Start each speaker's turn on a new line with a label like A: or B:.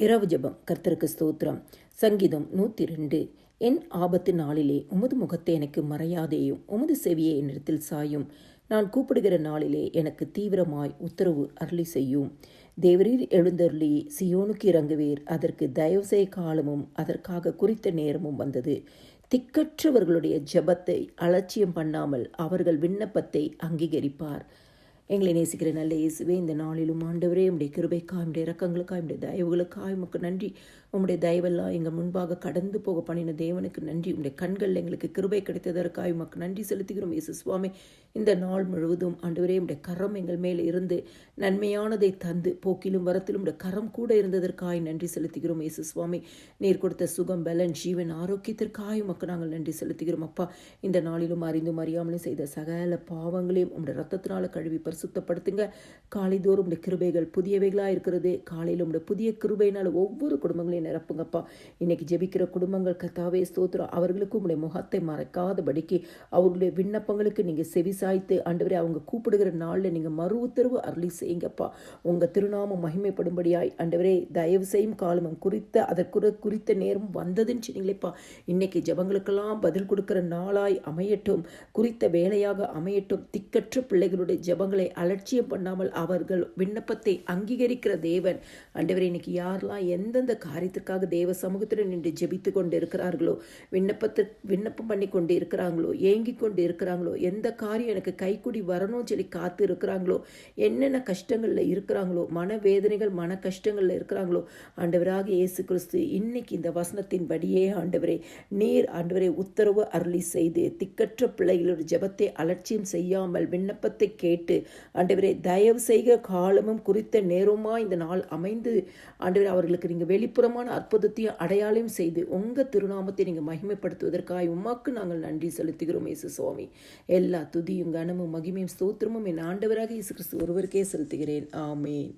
A: இரவு ஜெபம். கர்த்தருக்கு ஸ்தோத்திரம். சங்கீதம் நூற்றி ரெண்டு என் ஆபத்து நாளிலே உமது முகத்தை எனக்கு மறையாதேயும் உமது செவியை என்னிடத்தில் சாயும். நான் கூப்பிடுகிற நாளிலே எனக்கு தீவிரமாய் உத்தரவு அருளி செய்யும். தேவரீர் எழுந்தருளி சியோனுக்கு இறங்குவீர். அதற்கு தயவுசெய் காலமும் அதற்காக குறித்த நேரமும் வந்தது. திக்கற்றவர்களுடைய ஜெபத்தை அலட்சியம் பண்ணாமல் அவர்கள் விண்ணப்பத்தை அங்கீகரிப்பார். எங்களை நேசிக்கிற நல்ல இயேசுவே இந்த நாளிலும் ஆண்டவரே உடைய கிருபைக்காய் உடைய இறக்கங்களுக்காய் உடைய தயவுகளுக்காய் உமக்கு நன்றி. உம்முடைய தயவெல்லாம் எங்கள் முன்பாக கடந்து போக பண்ணின தேவனுக்கு நன்றி. உடைய கண்கள் எங்களுக்கு கிருபை கிடைத்ததற்காய் உமக்கு நன்றி செலுத்துகிறோம். இயேசு சுவாமி இந்த நாள் முழுவதும் ஆண்டவரே உடைய கரம் எங்கள் மேலே இருந்து நன்மையானதை தந்து போக்கிலும் வரத்திலும் உடைய கரம் கூட இருந்ததற்காய் நன்றி செலுத்துகிறோம். இயேசு சுவாமி நீர் கொடுத்த சுகம் பலன் ஜீவன் ஆரோக்கியத்திற்காய் உமக்கு நாங்கள் நன்றி செலுத்துகிறோம். அப்பா இந்த நாளிலும் அறிந்தும் அறியாமலும் செய்த சகல பாவங்களையும் உடைய ரத்தத்தினால கழுவி பரிசுத்தப்படுத்துங்க காலைதோறும் உடைய கிருபைகள் புதியவைகளாக இருக்கிறது. காலையில் உடைய புதிய கிருபையினால் ஒவ்வொரு குடும்பங்களையும் நிரப்புங்கப்பா. இன்னைக்கு ஜெபிக்கிற குடும்பங்கள் கத்தாவே ஸ்தோத்திரம். அவர்களுக்கும் உடைய முகத்தை மறக்காதபடிக்கு அவர்களுடைய விண்ணப்பங்களுக்கு நீங்கள் செவி சாய்த்து ஆண்டவரே அவங்க கூப்பிடுகிற நாளில் நீங்கள் மறு உத்தரவு அருளி செய்யுங்கப்பா. உங்கள் திருநாமம் மகிமைப்படும்படியாய் ஆண்டவரே தயவு செய்யும் காலமும் குறித்த அதற்கு குறித்த நேரம் வந்ததுன்னு சொன்னீங்களேப்பா. இன்னைக்கு ஜபங்களுக்கெல்லாம் பதில் கொடுக்கிற நாளாய் அமையட்டும். குறித்த வேலையாக அமையட்டும். திக்கற்ற பிள்ளைகளுடைய ஜபங்களை அலட்சியம் பண்ணாமல் அவர்கள் விண்ணப்பத்தை அங்கீகரிக்கிற தேவன். ஆண்டவர் இன்னைக்கு யாரெல்லாம் எந்தெந்த காரியத்திற்காக தேவ சமூகத்தில் நின்று ஜெபித்து கொண்டு இருக்கிறார்களோ விண்ணப்பத்தை விண்ணப்பம் பண்ணி கொண்டு இருக்கிறாங்களோ ஏங்கி கொண்டு இருக்கிறாங்களோ எந்த காரியம் எனக்கு கைக்குடி வரணும்னு சொல்லி காத்து இருக்கிறாங்களோ என்னென்ன கஷ்டங்களில் இருக்கிறாங்களோ மனவேதனைகள் மன கஷ்டங்களில் இருக்கிறாங்களோ ஆண்டவராக இயேசு கிறிஸ்து இன்னைக்கு இந்த வசனத்தின் படியே ஆண்டவரே நீர் ஆண்டவரை உத்தரவு அருளி செய்து திக்கற்ற பிள்ளைகளோட ஜெபத்தை அலட்சியம் செய்யாமல் விண்ணப்பத்தை கேட்டு ஆண்டவரே தயவு செய்க காலமும் குறித்த நேரமா இந்த நாள் அமைந்து ஆண்டவரே அவர்களுக்கு நீங்கள் வெளிப்புறமான அற்புதத்தையும் அடையாளம் செய்து உங்கள் திருநாமத்தை நீங்கள் மகிமைப்படுத்துவதற்காக உமாக்கு நாங்கள் நன்றி செலுத்துகிறோம் இயேசு சுவாமி. எல்லா துதியும் கனமும் மகிமையும் ஸ்தோத்திரமும் என் ஆண்டவராக இயேசு கிறிஸ்து ஒருவருக்கே செலுத்துகிறேன். ஆமேன்.